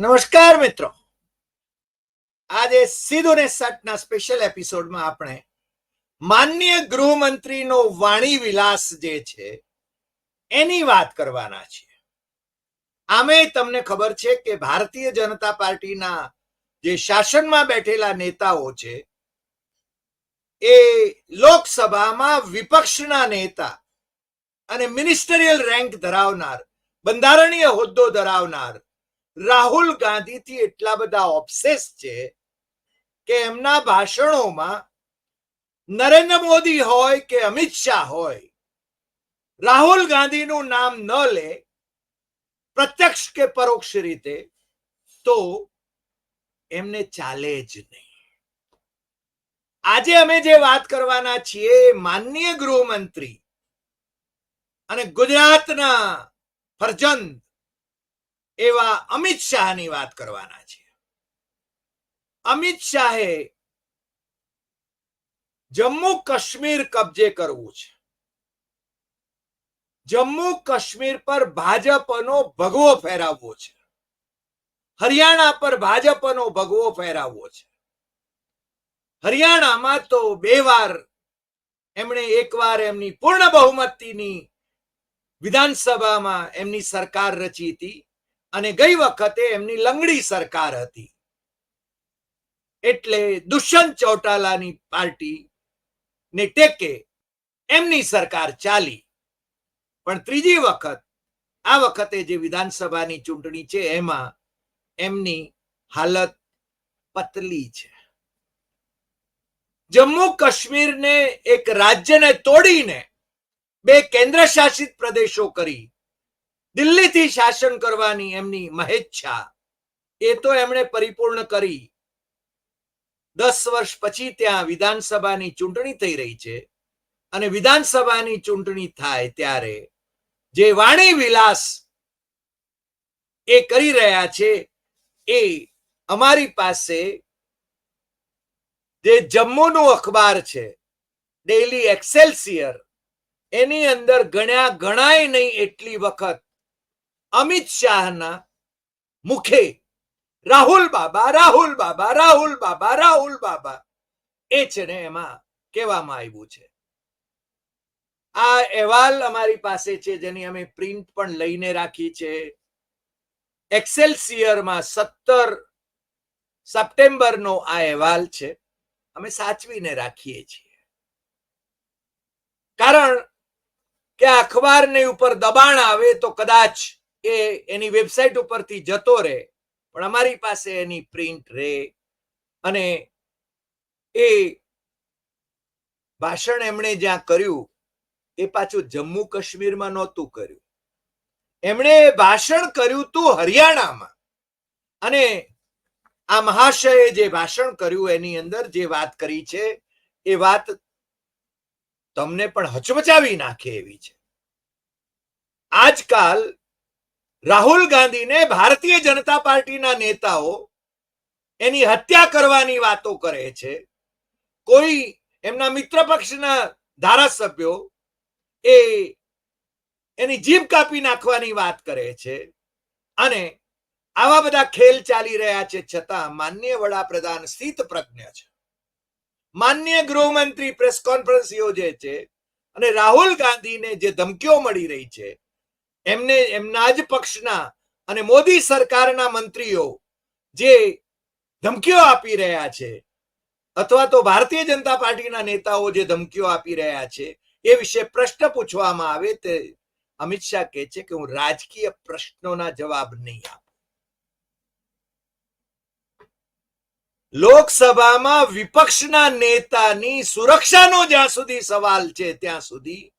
નમસ્કાર મિત્રો. આજે સીધો ને સટના સ્પેશિયલ એપિસોડમાં આપણે માન્ય ગૃહમંત્રીનો વાણી વિલાસ જે છે, એની વાત કરવાના છીએ. આમે તમને ખબર છે કે ભારતીય જનતા પાર્ટીના જે શાસનમાં બેઠેલા નેતાઓ છે, એ લોકસભામાં વિપક્ષના નેતા અને મિનિસ્ટરિયલ રેન્ક ધરાવનાર, બંધારણીય હોદ્દો ધરાવનાર રાહુલ ગાંધીથી એટલા બધા ઓબ્સેસ છે કે એમના ભાષણોમાં નરેન્દ્ર મોદી હોય કે અમિત શાહ હોય, રાહુલ ગાંધીનું નામ ન લે, પ્રત્યક્ષ કે પરોક્ષ રીતે, તો એમને ચાલે જ નહીં. આજે અમે જે વાત કરવાના છીએ માનનીય ગૃહમંત્રી અને ગુજરાતના ફરજંદ એવા અમિત શાહની વાત કરવાના છે. અમિત શાહે જમ્મુ કાશ્મીર કબજે કરવું છે. જમ્મુ કાશ્મીર પર ભાજપનો ભગવો ફેરાવવો છે. હરિયાણા પર ભાજપનો ભગવો ફેરાવવો છે. હરિયાણામાં તો બે વાર એમણે એકવાર એમની પૂર્ણ બહુમતીની વિધાનસભામાં એમની સરકાર રચી હતી. અને ગઈ વખતે એમની લંગડી સરકાર હતી. એટલે દુષ્યંત ચૌટાલાની પાર્ટી ને ટેકે એમની સરકાર ચાલી. પણ ત્રીજી વખત, આ વખતે જે વિધાનસભાની ચૂંટણી છે એમાં એમની હાલત પતલી છે. જમ્મુ કાશ્મીરને એક રાજ્યને તોડીને બે કેન્દ્ર શાસિત પ્રદેશો કરી. દિલ્હીથી શાસન કરવાની એમની મહેચ્છા. એ તો એમણે પરિપૂર્ણ કરી. દસ વર્ષ પછી ત્યાં વિધાનસભાની ચૂંટણી થઈ રહી છે. અને વિધાનસભાની ચૂંટણી થાય ત્યારે જે વાણી વિલાસ એ કરી રહ્યા છે એ અમારી પાસે જે જમ્મુનું અખબાર છે ડેલી એક્સેલ્સિયર એની અંદર ગણ્યા ગણાય નહીં એટલી વખત અમિત શાહના મુખે રાહુલ બાબા રાહુલ બાબા રાહુલ બાબા રાહુલ બાબા. એ છે ને એમાં કહેવામાં આવ્યું છે. આ અહેવાલ અમારી પાસે છે જેની અમે પ્રિન્ટ પણ લઈને રાખી છે. એક્સેલસિયરમાં સત્તર સપ્ટેમ્બરનો આ અહેવાલ છે. અમે સાચવીને રાખીએ છીએ. કારણ કે અખબારની ઉપર દબાણ આવે તો કદાચ એ એની વેબસાઇટ ઉપરથી જતો રહે, પણ અમારી પાસે એની પ્રિન્ટ રહે. અને એ ભાષણ એમણે જ્યાં કર્યું, એ પાછું જમ્મુ કાશ્મીરમાં નહોતું કર્યું. એમણે ભાષણ કર્યું તું હરિયાણામાં. અને આ મહાશયે જે ભાષણ કર્યું એની અંદર જે વાત કરી છે, એ વાત તમને પણ હચમચાવી નાખે એવી છે. આજકાલ રાહુલ ગાંધીને ભારતીય જનતા પાર્ટીના નેતાઓ એની હત્યા કરવાની વાતો કરે છે. કોઈ એમના મિત્ર પક્ષના ધારાસભ્યો એ એની જીભ કાપી નાખવાની વાત કરે છે અને આવા બધા ખેલ ચાલી રહ્યા છે છતાં માન્ય વડાપ્રધાન સ્થિત પ્રજ્ઞ છે. માન્ય ગૃહમંત્રી પ્રેસ કોન્ફરન્સ યોજે છે અને રાહુલ ગાંધીને જે ધમકીઓ મળી રહી છે એમને એમના જ પક્ષના અને મોદી સરકારના મંત્રીઓ જે ધમકીઓ આપી રહ્યા છે, અથવા તો ભારતીય જનતા પાર્ટીના નેતાઓ જે ધમકીઓ આપી રહ્યા છે, એ વિશે પ્રશ્ન પૂછવામાં આવે તે અમિત શાહ કહે છે કે હું રાજકીય પ્રશ્નોના જવાબ નહીં આપું. લોકસભામાં વિપક્ષના નેતાની સુરક્ષાનો જ્યાં સુધી સવાલ છે ત્યાં સુધી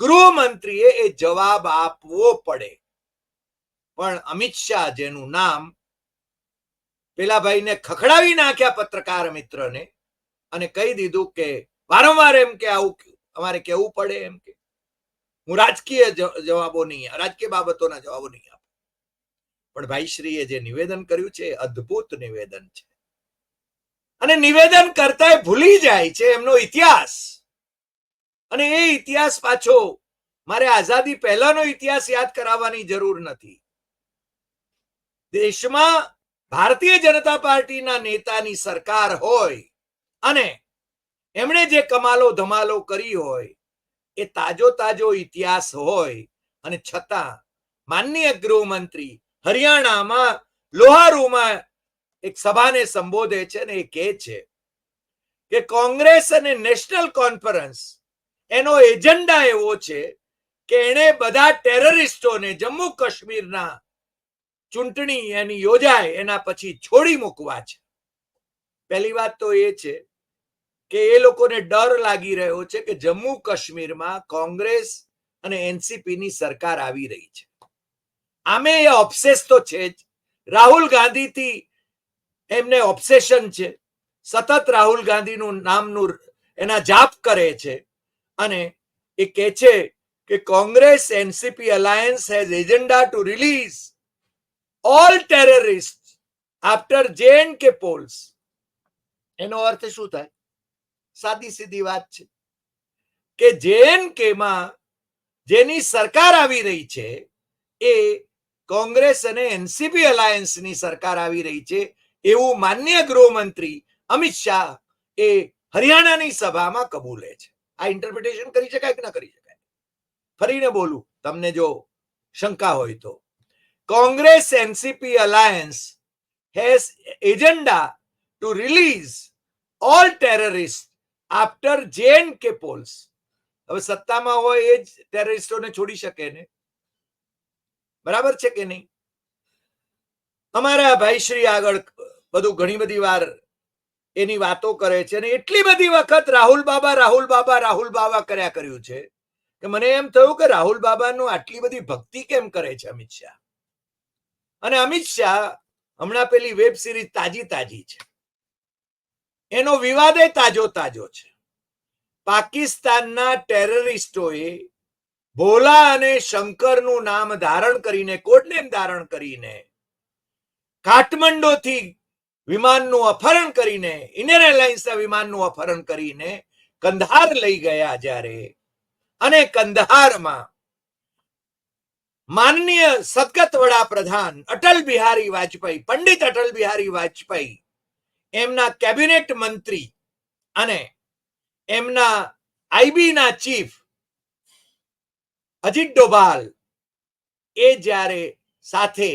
ગૃહમંત્રીએ એ જવાબ આપવો પડે. પણ અમિત શાહ જેનું નામ પેલા ભાઈને ખખડાવી નાખ્યા પત્રકાર મિત્રને અને કહી દીધું કે વારંવાર એમ કે આવું અમારે કેવું પડે એમ કે. હું રાજકીય જવાબો નહીં, રાજકીય બાબતોના જવાબો નહીં આપું. પણ ભાઈશ્રીએ જે નિવેદન કર્યું છે અદ્ભુત નિવેદન છે. અને નિવેદન કરતા ભૂલી જાય છે એમનો ઇતિહાસ. અને એ ઇતિહાસ પાછો મારે આઝાદી પહેલાનો ઇતિહાસ યાદ કરાવવાની જરૂર નથી. દેશમાં ભારતીય જનતા પાર્ટીના નેતાની સરકાર હોય અને એમણે જે કમાલો ધમાલો કરી હોય, એ તાજો તાજો ઇતિહાસ હોય અને છતાં માનનીય ગૃહમંત્રી હરિયાણામાં લોહારુમાં એક સભાને સંબોધે છે અને એ કહે છે કે કોંગ્રેસ અને નેશનલ કોન્ફરન્સ એનો એજન્ડા એવો છે કે એણે બધા ટેરરિસ્ટોને જમ્મુ કાશ્મીરના ચૂંટણી એની યોજાય, એના પછી છોડી મૂકવા છે. પહેલી વાત તો એ છે કે એ લોકોને ડર લાગી રહ્યો છે કે જમ્મુ કાશ્મીરમાં કોંગ્રેસ અને એનસીપીની સરકાર આવી રહી છે. આમે એ ઓબ્સેસ તો છે જ. રાહુલ ગાંધીથી એમને ઓબ્સેશન છે. સતત રાહુલ ગાંધીનું નામનું એના જાપ કરે છે. અને એ કહે છે કે Congress NCP alliance has agenda to release all terrorist after J and K polls એનો અર્થ શું થાય? સાદી સીધી વાત છે કે જે એન્ડ કેમાં જેની સરકાર આવી રહી છે એ કોંગ્રેસ અને એનસીપી અલાયન્સની સરકાર આવી રહી છે એવું માન્ય ગૃહમંત્રી અમિત શાહ એ હરિયાણાની સભામાં કબૂલે છે. આ ઇન્ટરપ્રિટેશન કરી શકાય કે ના કરી શકાય? ફરીને બોલું, તમને જો શંકા હોય તો. Congress NCP alliance has agenda to release all terrorist after J and K polls હવે સત્તામાં હોય એ જ ટેરરિસ્ટોને છોડી શકે ને? બરાબર છે કે નહીં? અમારા ભાઈશ્રી આગળ બધું ઘણી બધી વાર એની વાતો કરે છે અને એટલી બધી વખત રાહુલ બાબા રાહુલ બાબા રાહુલ બાબા કર્યા કર્યું છે કે મને એમ થયું કે રાહુલ બાબાનું આટલી બધી ભક્તિ કેમ કરે છે અમિત શાહ? અને અમિત શાહ હમણાં પેલી વેબ સિરીઝ તાજી તાજી છે. એનો વિવાદ એ તાજો તાજો છે. પાકિસ્તાનના ટેરરિસ્ટોએ ભોલા અને શંકરનું નામ ધારણ કરીને કોડનેમ ધારણ કરીને કાઠમંડોથી વિમાનનું અપહરણ કરીને ઇન્ડિયન એરલાઇન્સના વિમાનનું અપહરણ કરીને કંધાર લઈ ગયા જ્યારે. અને કંધારમાં માનનીય સદગત વડાપ્રધાન અટલ બિહારી વાજપેયી, પંડિત અટલ બિહારી વાજપેયી, એમના કેબિનેટ મંત્રી અને એમના આઈબીના ચીફ અજીત ડોભાલ એ જ્યારે સાથે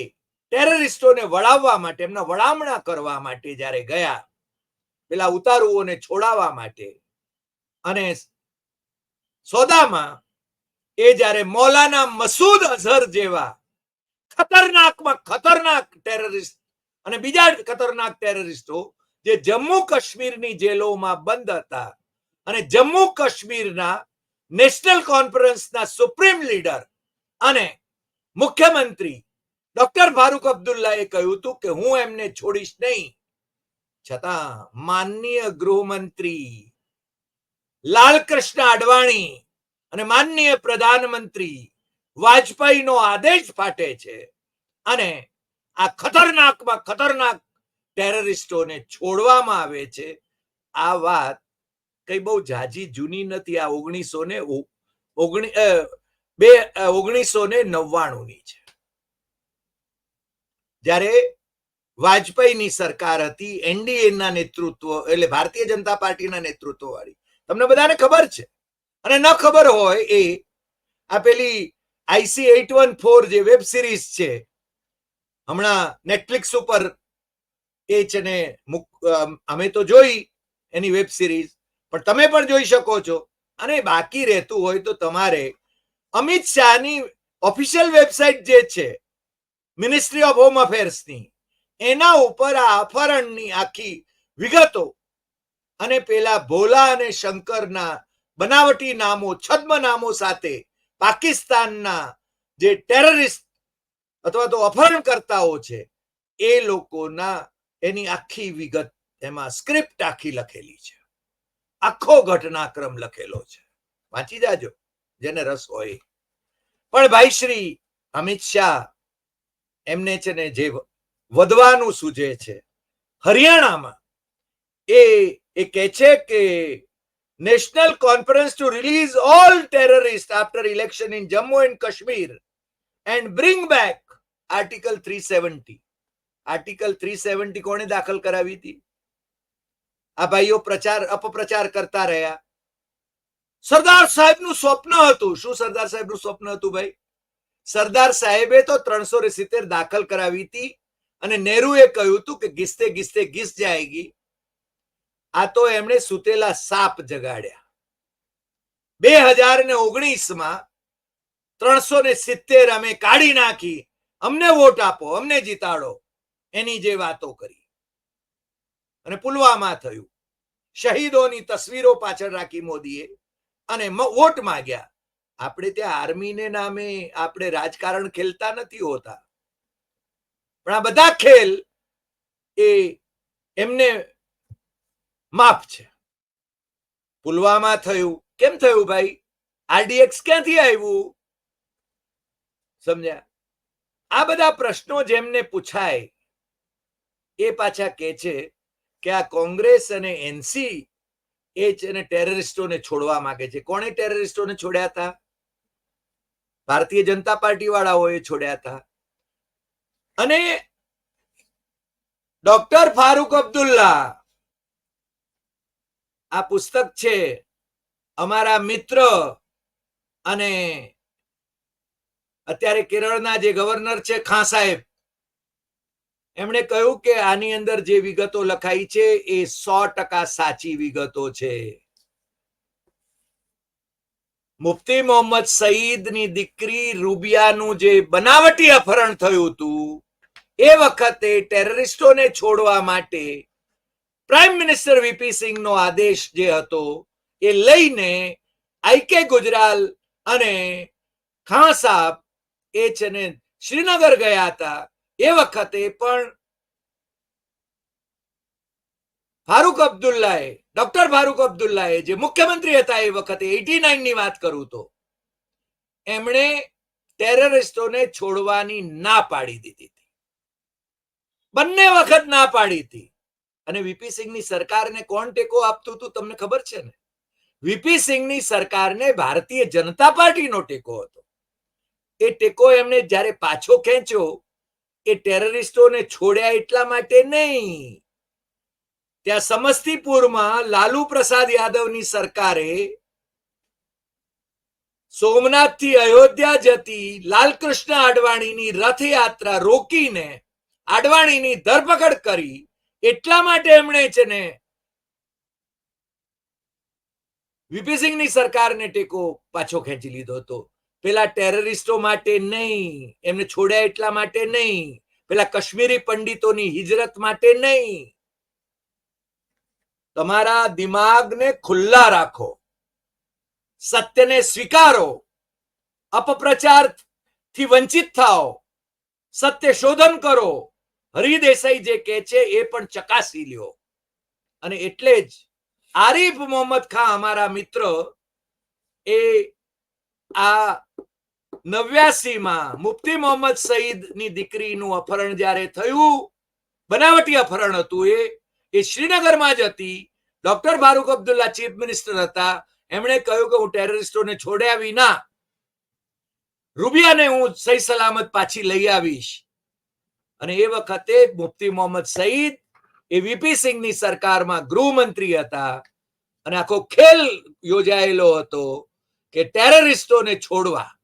ટેરરિસ્ટોને વળાવવા માટે, એમના વળામણા કરવા માટે જ્યારે ગયા, પેલા ઉતારુઓને છોડાવવા માટે, અને સોદામાં એ જ્યારે મૌલાના મસૂદ અઝહર જેવા ખતરનાકમાં ખતરનાક ટેરરિસ્ટ અને બીજા ખતરનાક ટેરરિસ્ટો જે જમ્મુ કાશ્મીરની જેલોમાં બંધ હતા અને જમ્મુ કાશ્મીરના નેશનલ કોન્ફરન્સના સુપ્રીમ લીડર અને મુખ્યમંત્રી ડોક્ટર ફારૂક અબ્દુલ્લાએ કહ્યું હતું કે હું એમને છોડીશ નહીં. છતાં માનનીય ગૃહમંત્રી લાલકૃષ્ણ અડવાણી અને માનનીય પ્રધાનમંત્રી વાજપેયીનો આદેશ ફાટે છે અને આ ખતરનાકમાં ખતરનાક ટેરરિસ્ટોને છોડવામાં આવે છે. આ વાત કઈ બહુ જાજી જૂની નથી. આ ઓગણીસો ને ઓગણી બે ઓગણીસો ને નવ્વાણું ની છે. જ્યારે વાજપેયીની સરકાર હતી, એનડીએના નેતૃત્વ, એટલે ભારતીય જનતા પાર્ટીના નેતૃત્વ વાળી તમને બધાને ખબર છે. અને ન ખબર હોય એ આ પેલી આઈસી એટ વન ફોર જે વેબ સિરીઝ છે, હમણાં નેટફ્લિક્સ ઉપર એ છે ને અમે તો જોઈ એની વેબ સિરીઝ, પણ તમે પણ જોઈ શકો છો. અને બાકી રહેતું હોય તો તમારે અમિત શાહની ઓફિશિયલ વેબસાઇટ જે છે મિનિસ્ટ્રી ઓફ હોમ અફેર્સની એના ઉપર આ અપહરણની આખી વિગતો અને પેલા ભોલા અને શંકરના બનાવટી નામો, છદ્મ નામો સાથે પાકિસ્તાનના જે ટેરરિસ્ટ અથવા તો અપહરણકર્તાઓ છે, એ લોકોના એની આખી વિગત એમાં સ્ક્રિપ્ટ આખી લખેલી છે. આખો ઘટનાક્રમ લખેલો છે. વાંચી જાજો, જેને રસ હોય. પણ ભાઈ શ્રી અમિત શાહ એમને છે ને જે વધવાનું સૂજે છે. હરિયાણામાં એ એ કહે છે કે National Conference to release all terrorist after election in Jammu and Kashmir and bring back article three seventy. Article three seventy કોણે દાખલ કરાવી હતી? આ ભાઈઓ પ્રચાર, અપપ્રચાર કરતા રહ્યા. સરદાર સાહેબનું સ્વપ્ન હતું. શું સરદાર સાહેબનું સ્વપ્ન હતું ભાઈ? સરદાર સાહેબે તો ત્રણસો સિત્તેર દાખલ કરાવી હતી અને નહેરુએ કહ્યું હતું કે ગીસ્તે ગીસ્તે ગીસ જાયગી. આ તો એમણે સુતેલા સાપ જગાડ્યા. બે હજાર ને ઓગણીસમાં ત્રણસો ને સિત્તેર અમે કાઢી નાખી. અમને વોટ આપો, અમને જીતાડો. એની જે વાતો કરી. અને પુલવામા થયું. શહીદોની તસવીરો પાછળ રાખી મોદીએ અને વોટ માંગ્યા. આપણે ત્યાં આર્મીને નામે આપણે રાજકારણ ખેલતા નથી હોતા. પણ આ બધા ખેલ એ એમને માફ છે. પુલવામા થયું. કેમ થયું ભાઈ? આરડીએક્સ ક્યાંથી આવ્યું? સમજ્યા? આ બધા પ્રશ્નો જેમને પૂછાય, એ પાછા કે છે કે આ કોંગ્રેસ અને એનસી એ છે ટેરરિસ્ટોને છોડવા માંગે છે. કોણે ટેરરિસ્ટોને છોડ્યા હતા? ભારતીય જનતા પાર્ટી વાળાઓએ છોડ્યા હતા. અને ડોક્ટર ફારૂક અબ્દુલ્લા, આ પુસ્તક છે અમારા મિત્ર અને અત્યારે કેરળના જે ગવર્નર છે ખાં સાહેબ, એમણે કહ્યું કે આની અંદર જે વિગતો લખાઈ છે એ સો ટકા સાચી વિગતો છે. મુફ્તી મોહમ્મદ સઈદની દીકરી રૂબિયાનું જે બનાવટી અપહરણ થયું હતું, એ વખતે ટેરરિસ્ટોને છોડવા માટે પ્રાઇમ મિનિસ્ટર વીપી સિંહનો આદેશ જે હતો, એ લઈને આઈકે ગુજરાલ અને ખાં સાહેબ એ છે ને શ્રીનગર ગયા હતા. એ વખતે પણ ફારૂક અબ્દુલ્લાએ ડોક્ટર ફારૂક અબ્દુલ્લાએ જે મુખ્યમંત્રી હતા એ વખતે એટી નાઇનની વાત કરું તો, એમણે ટેરરિસ્ટોને છોડવાની ના પાડી દીધી હતી. બંને વખત ના પાડી હતી. અને વીપી સરકારને કોણ ટેકો આપતું હતું તમને ખબર છે ને? વીપી સિંહની સરકારને ભારતીય જનતા પાર્ટીનો ટેકો હતો. એ ટેકો એમને જ્યારે પાછો ખેંચ્યો, એ ટેરરિસ્ટોને છોડ્યા એટલા માટે નહીં. ત્યાં સમસ્તીપુરમાં લાલુ પ્રસાદ યાદવની સરકારે સોમનાથથી અયોધ્યા જતી લાલકૃષ્ણ આડવાણીની રથયાત્રા રોકીને આડવાણીની ધરપકડ કરી. એટલા માટે એમણે છે ને વીપીસિંહની સરકારને ટેકો પાછો ખેંચી લીધો હતો. પેલા ટેરરિસ્ટો માટે નહીં, એમને છોડ્યા એટલા માટે નહીં. પેલા કાશ્મીરી પંડિતોની હિજરત માટે નહીં. તમારા દિમાગને ખુલ્લા રાખો. સત્યને સ્વીકારો. અપપ્રચારથી વંચિત થાઓ. સત્ય શોધન કરો. હરિદેસાઈ જે કહે છે એ પણ ચકાસી લ્યો. અને એટલે જ આરીફ મોહમ્મદ ખાન અમારા મિત્ર એ આ નવ્યાસી માં મુફ્તી મોહમ્મદ સઈદની દીકરીનું અપહરણ જ્યારે થયું, બનાવટી અપહરણ હતું એ એ શ્રીનગરમાં જ હતી. Doctor Farooq Abdullah chief minister હતા. એમણે કહ્યું કે હું ટેરરિસ્ટોને છોડ્યા વિના રૂબિયાને હું સહી સલામત પાછી લઈ આવીશ. અને એ વખતે મુફ્તી મોહમ્મદ સઈદ એ વીપી સિંહની સરકારમાં ગૃહમંત્રી હતા. અને આખો ખેલ યોજાયેલો હતો કે ટેરરિસ્ટોને છોડવા.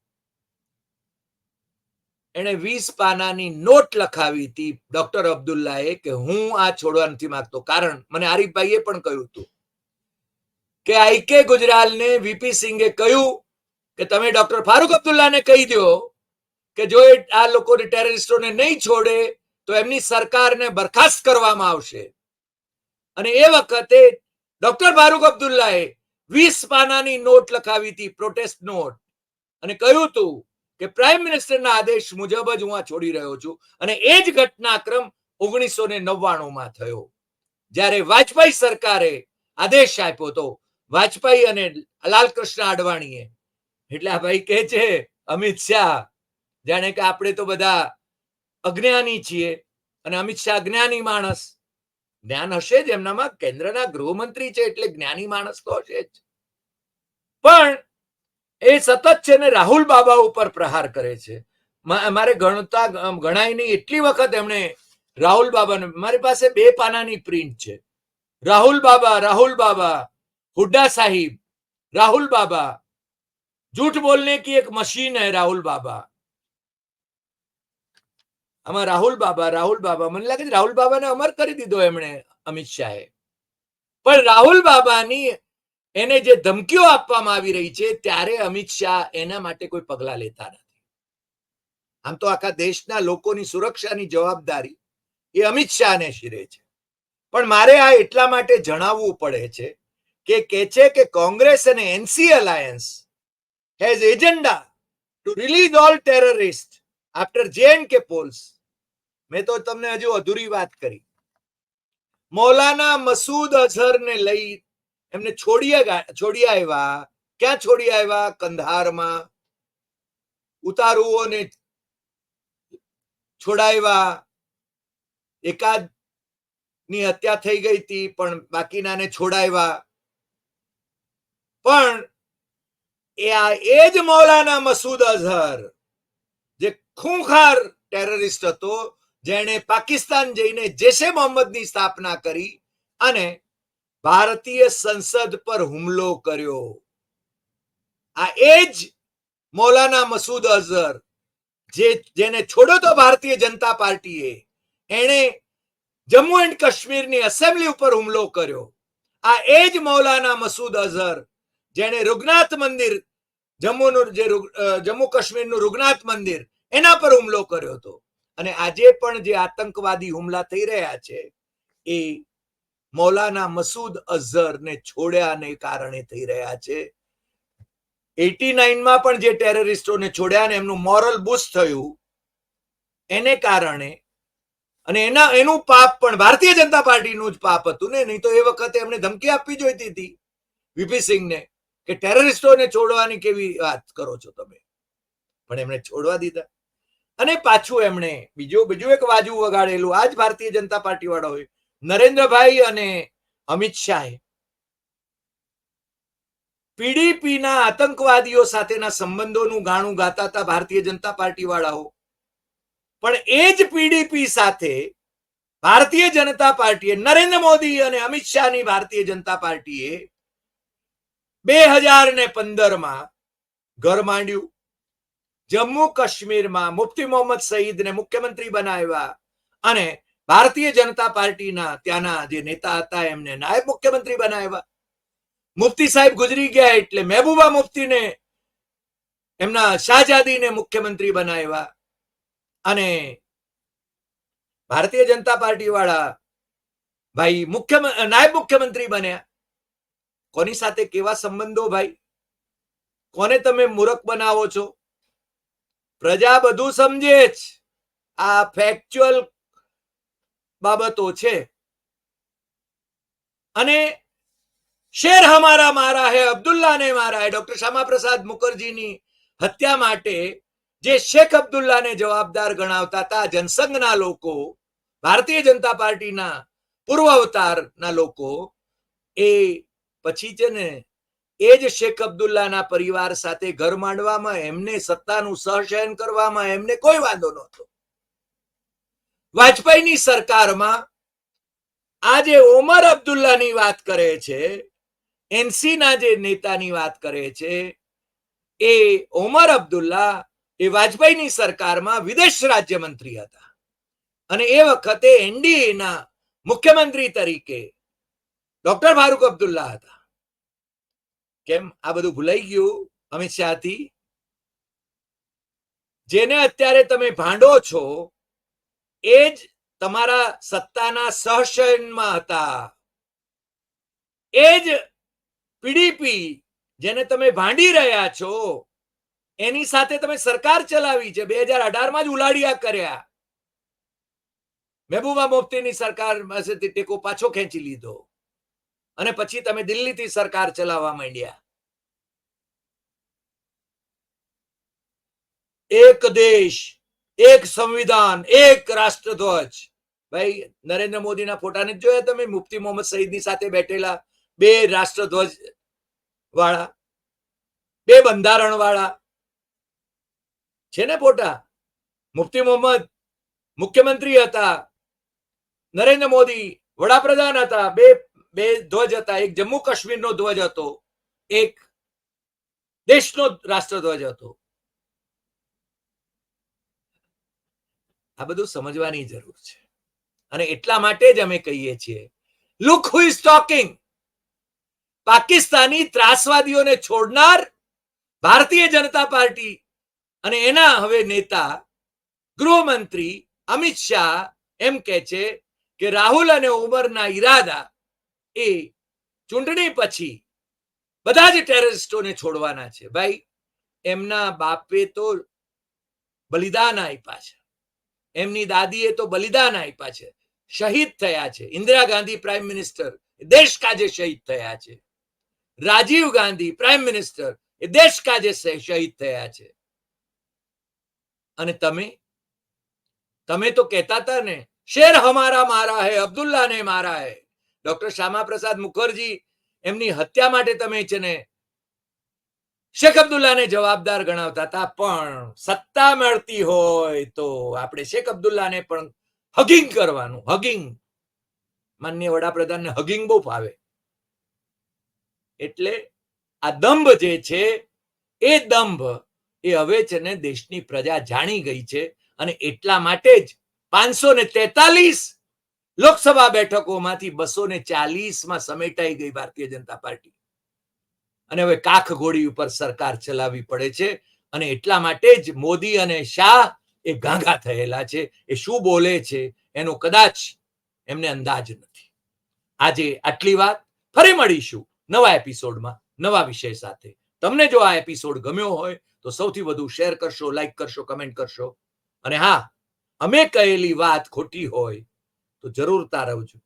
એણે વીસ પાનાની નોટ લખાવી હતી ડોક્ટર અબ્દુલ્લાએ કે હું આ છોડવા નથી માંગતો. કારણ મને આરીફભાઈએ પણ કહ્યું હતું કે આઈકે ગુજરાલને વીપી સિંઘે કહ્યું કે તમે ડોક્ટર ફારૂક અબ્દુલ્લાને કહી દો કે જો આ લોકોને ટેરરિસ્ટોને નહીં છોડે, તો એમની સરકારને બરખાસ્ત કરવામાં આવશે. અને એ વખતે ડોક્ટર ફારૂક અબ્દુલ્લાએ વીસ પાનાની નોટ લખાવી હતી, પ્રોટેસ્ટ નોટ. અને કહ્યું હતું કે પ્રાઇમ મિનિસ્ટરના આદેશ મુજબ જ હું આ છોડી રહ્યો છું. અને એ જ ઘટનાક્રમ ઓગણીસો ને નવ્વાણું થયો. જ્યારે વાજપેયી સરકારે આદેશ આપ્યો હતો વાજપેયી અને લાલકૃષ્ણ આડવાણીએ એટલે આ ભાઈ કહે છે, અમિત શાહ, જાણે કે આપણે તો બધા અજ્ઞાની છીએ અને અમિત શાહ જ્ઞાની માણસ. જ્ઞાન હશે જ એમનામાં, કેન્દ્રના ગૃહમંત્રી છે એટલે જ્ઞાની માણસ તો હશે જ. પણ એ સતત છે ને રાહુલ બાબા ઉપર પ્રહાર કરે છે. મારે ગણતા ગણાય નહીં, એટલી વખત એમણે રાહુલ બાબાને, મારી પાસે બે પાનાની પ્રિન્ટ છે. રાહુલ બાબા રાહુલ બાબા, હુડ્ડા સાહિબ, રાહુલ બાબા. જૂઠ બોલને કી એક મશીન હે રાહુલ બાબા. આમાં રાહુલ બાબા રાહુલ બાબા, મને લાગે છે રાહુલ બાબાને અમર કરી દીધો એમણે અમિત શાહે. પણ રાહુલ બાબાની એને જે ધમકીઓ આપવામાં આવી રહી છે, ત્યારે અમિત શાહ એના માટે કોઈ પગલા લેતા નથી. આમ તો આખા દેશના લોકોની સુરક્ષાની જવાબદારી એ અમિત શાહને શિરે છે. પણ મારે આ એટલા માટે જણાવવું પડે છે કે કે છે કે કોંગ્રેસ અને NC alliance has agenda to release all terrorist after J and K polls મેં તો તમને હજુ અધૂરી વાત કરી. મૌલાના મસૂદ અઝહરને લઈ એમને છોડી છોડી આવ્યા ક્યાં છોડી આવ્યા કંધારમાં. ઉતારુઓને છોડાવ્યા એકાદની હત્યા થઈ ગઈ હતી, પણ બાકીનાને છોડાવ્યા પણ એ આ એ જ મૌલાના મસૂદ અઝહર, જે ખૂંખાર ટેરરિસ્ટ હતો, જેણે પાકિસ્તાન જઈને જેશે મોહમ્મદની સ્થાપના કરી અને ભારતીય સંસદ પર હુમલો કર્યો. આ એ જ મૌલાના મસૂદ અઝહર, જે, જેને છોડો તો ભારતીય જનતા પાર્ટીએ, એણે જમ્મુ એન્ડ કાશ્મીરની એસેમ્બલી ઉપર હુમલો કર્યો. આ એ જ મૌલાના મસૂદ અઝહર, જેણે રૂગનાથ મંદિર, જમ્મુનું, જે જમ્મુ કાશ્મીરનું રૂગનાથ મંદિર, એના પર હુમલો કર્યો હતો. અને આજે પણ જે આતંકવાદી હુમલા થઈ રહ્યા છે, એ મૌલાના મસૂદ અઝહરને છોડ્યાને કારણે થઈ રહ્યા છે. એટી નાઇનમાં પણ જે ટેરરિસ્ટોને છોડ્યા ને એમનું મોરલ બુસ્ટ થયું, એને કારણે અને એના, એનું પાપ પણ ભારતીય જનતા પાર્ટીનું જ પાપ હતું ને, નહીં તો એ વખતે એમને ધમકી આપવી જોઈતી હતી વીપી સિંહને કે ટેરરિસ્ટોને છોડવાની કેવી વાત કરો છો તમે. પણ એમણે છોડવા દીધા. અને પાછું એમણે બીજું બીજું એક વાજુ વગાડેલું, આ જ ભારતીય જનતા પાર્ટી વાળાઓએ નરેન્દ્રભાઈ અને અમિત શાહે પીડીપીના આતંકવાદીઓ સાથેના સંબંધોનું ગાણું ગાતા હતા ભારતીય જનતા પાર્ટી વાળાઓ પણ એ જ પીડીપી સાથે ભારતીય જનતા પાર્ટીએ, નરેન્દ્ર મોદી અને અમિત શાહની ભારતીય જનતા પાર્ટીએ બે હજાર ને પંદરમાં ઘર માંડ્યું. જમ્મુ કાશ્મીરમાં મુફ્તી મોહમ્મદ સઈદને મુખ્યમંત્રી બનાવ્યા અને ભારતીય જનતા પાર્ટીના ત્યાંના જે નેતા હતા, એમને નાયબ મુખ્યમંત્રી બનાવ્યા. મુફ્તી સાહેબ ગુજરી ગયા એટલે મહેબૂબા મુફતીને એમના શાહજાદીને મુખ્યમંત્રી બનાવ્યા. અને ભારતીય જનતા પાર્ટી વાળા ભાઈ મુખ્ય નાયબ મુખ્યમંત્રી બન્યા. કોની સાથે કેવા સંબંધો ભાઈ? કોને તમે મૂરખ બનાવો છો? પ્રજા બધું સમજે જ. આ ફેક્ચ્યુઅલ બાબતો છે. અને શેર હમારા મારા હે અબ્દુલ્લા ને મારા હે, ડોક્ટર શ્યામા પ્રસાદ મુખર્જીની હત્યા માટે જે શેખ અબ્દુલ્લાને જવાબદાર ગણાવતા હતા જનસંઘના લોકો, ભારતીય જનતા પાર્ટીના પૂર્વ અવતારના લોકો, એ પછી છે ને, એ જ શેખ અબ્દુલ્લાના પરિવાર સાથે ઘર માંડવામાં એમને સત્તાનું સહશયન કરવામાં એમને કોઈ વાંધો નહોતો. વાજપેયીની સરકારમાં આજે ઓમર અબ્દુલ્લાની વાત કરે છે, એનસીના જે નેતાની વાત કરે છે, એ ઓમર અબ્દુલ્લા એ વાજપેયીની સરકારમાં વિદેશ રાજ્યમંત્રી હતા. અને એ વખતે એનડીએના મુખ્યમંત્રી તરીકે ડોક્ટર ફારૂક અબ્દુલ્લા હતા. કેમ? આ બધું ભૂલાઈ ગયું અમિત શાહથી? જેને અત્યારે તમે ભાંડો છો એ જ તમારા સત્તાના સહશયનમાં હતા. એ જ પીડીપી જેને તમે ભાંડી રહ્યા છો, એની સાથે તમે સરકાર ચલાવી છે, બે હજાર અઢારમાં જ ઉલાડિયા કર્યા. મહેબૂબા મુફ્તીની સરકાર પાસેથી ટેકો પાછો ખેંચી લીધો અને પછી તમે દિલ્હીથી સરકાર ચલાવવા માંડ્યા. એક દેશ એક સંવિધાન, એક રાષ્ટ્રધ્વજ. ભાઈ, નરેન્દ્ર મોદીના ફોટાને જોયા તમે? મુફ્તી મોહમ્મદ સઈદની સાથે બેઠેલા બે રાષ્ટ્રધ્વજ વાળા, બે બંધારણ વાળા છે ને ફોટા? મુફ્તી મોહમ્મદ મુખ્યમંત્રી હતા, નરેન્દ્ર મોદી વડાપ્રધાન હતા, બે બે ધ્વજ હતા. એક જમ્મુ કાશ્મીરનો ધ્વજ હતો, એક દેશનો રાષ્ટ્રધ્વજ હતો. આ બધું સમજવાની જરૂર છે. અને એટલા માટે જ અમે કહીએ છીએ look who is talking Pakistani ત્રાસવાદીઓને છોડનાર ભારતીય જનતા પાર્ટી અને એના હવે નેતા ગૃહમંત્રી અમિત શાહ એમ કે છે કે રાહુલ અને ઉમરના ઈરાદા એ ચૂંટણી પછી બધા જ ટેરરિસ્ટોને છોડવાના છે. ભાઈ, એમના બાપે તો બલિદાન આપ્યા છે. એમની દાદીએ તો બલિદાન આપ્યા છે. શહીદ થયા છે. Indira Gandhi prime minister. દેશ કાજે શહીદ થયા છે. Rajiv Gandhi prime minister. એ દેશ કાજે શહીદ થયા છે. અને તમે? તમે તો કહેતા હતા ને, શેર હમારા મારા હે અબ્દુલ્લા ને મારા હે. ડોક્ટર શ્યામા પ્રસાદ મુખર્જી, એમની હત્યા માટે તમે છે ને શેખ અબ્દુલ્લાને જવાબદાર ગણાવતા હતા, પણ સત્તા મળતી હોય તો આપણે શેખ અબ્દુલ્લાને પણ હગિંગ કરવાનું હગિંગ માન્ય વડાપ્રધાનને હગિંગ બહુ ફાવે. એટલે આ દંભ જે છે, એ દંભ એ હવે છે ને દેશની પ્રજા જાણી ગઈ છે અને એટલા માટે જ પાંચસો ને તેતાલીસ લોકસભા બેઠકોમાંથી બસો ને ચાલીસમાં સમેટાઈ ગઈ ભારતીય જનતા પાર્ટી. અને હવે કાખ ઘોડી ઉપર સરકાર ચલાવવી પડે છે અને એટલા માટે જ મોદી અને શાહ એ ગાંગા થયેલા છે. એ શું બોલે છે એનો કદાચ એમને અંદાજ નથી. આજે આટલી વાત. ફરી મળીશું નવા એપિસોડમાં, નવા વિષય સાથે. તમને જો આ એપિસોડ ગમ્યો હોય તો સૌથી વધુ શેર કરશો, લાઈક કરશો, કમેન્ટ કરશો. અને હા, અમે કહેલી વાત ખોટી હોય તો જરૂર તારવજો.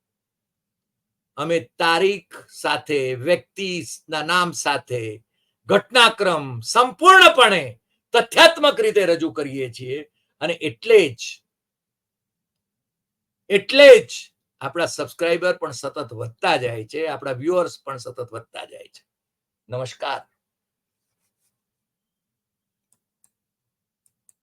અમે તારીખ સાથે, વ્યક્તિના નામ સાથે ઘટનાક્રમ સંપૂર્ણપણે તથ્યાત્મક રીતે રજૂ કરીએ છીએ અને એટલે જ એટલે જ આપણા સબસ્ક્રાઈબર પણ સતત વધતા જાય છે, આપણા વ્યુઅર્સ પણ સતત વધતા જાય છે. નમસ્કાર.